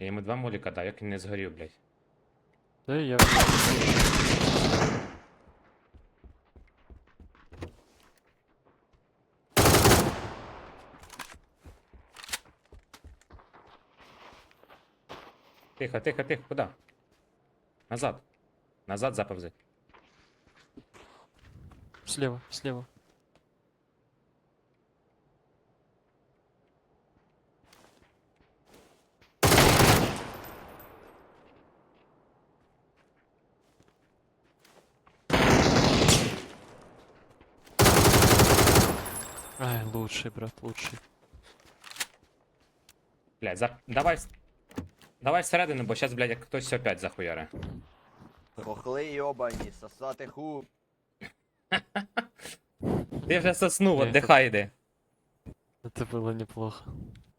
Я йому два моліка дав, як він не згорів, блядь. Та я. Тихо, тихо, тихо, куди? Назад. Назад заповзи. Слева, слева. Ай, лучший, брат, лучший. Блядь, за... давай. с- Давай всередину, бо зараз, блядь, як хтось опять захуяре. Хохли йобані, сосати ху. Ти вже соснув, Ні, отдихай йди. Это было неплохо.